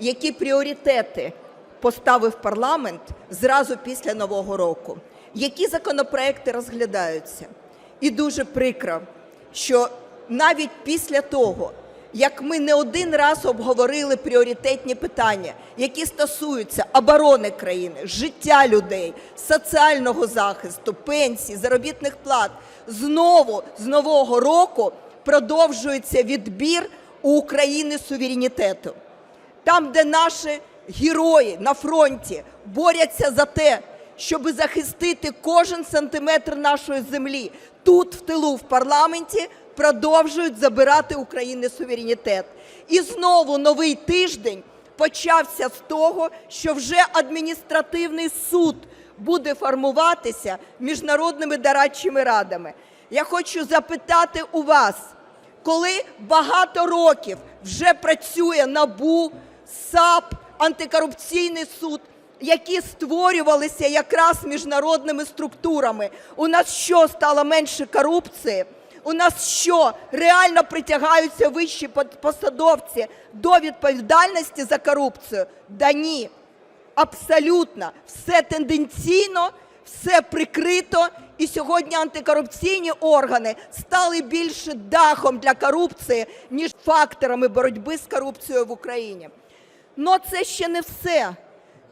Які пріоритети поставив парламент зразу після Нового року? Які законопроекти розглядаються? І дуже прикро, що навіть після того, як ми не один раз обговорили пріоритетні питання, які стосуються оборони країни, життя людей, соціального захисту, пенсій, заробітних плат, знову з нового року продовжується відбір у України суверенітету. Там, де наші герої на фронті борються за те, щоб захистити кожен сантиметр нашої землі, тут, в тилу, в парламенті, продовжують забирати України суверенітет. І знову новий тиждень почався з того, що вже адміністративний суд буде формуватися міжнародними дорадчими радами. Я хочу запитати у вас, коли багато років вже працює НАБУ, САП, антикорупційний суд, які створювалися якраз міжнародними структурами. У нас що стало менше корупції? У нас що реально притягаються вищі посадовці до відповідальності за корупцію? Да ні. Абсолютно все тенденційно, все прикрито. І сьогодні антикорупційні органи стали більше дахом для корупції, ніж факторами боротьби з корупцією в Україні. Но це ще не все.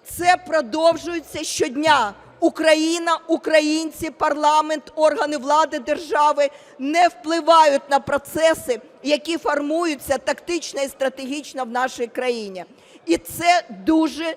Це продовжується щодня. Україна, українці, парламент, органи влади держави не впливають на процеси, які формуються тактично і стратегічно в нашій країні. І це дуже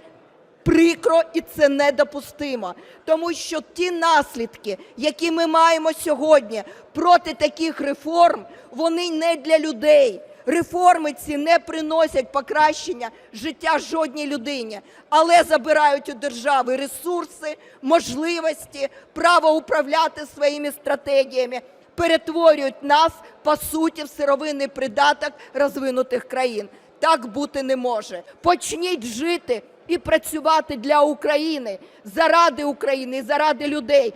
прикро і це недопустимо. Тому що ті наслідки, які ми маємо сьогодні проти таких реформ, вони не для людей. Реформи ці не приносять покращення життя жодній людині, але забирають у держави ресурси, можливості, право управляти своїми стратегіями, перетворюють нас по суті в сировинний придаток розвинутих країн. Так бути не може. Почніть жити і працювати для України заради України, і заради людей.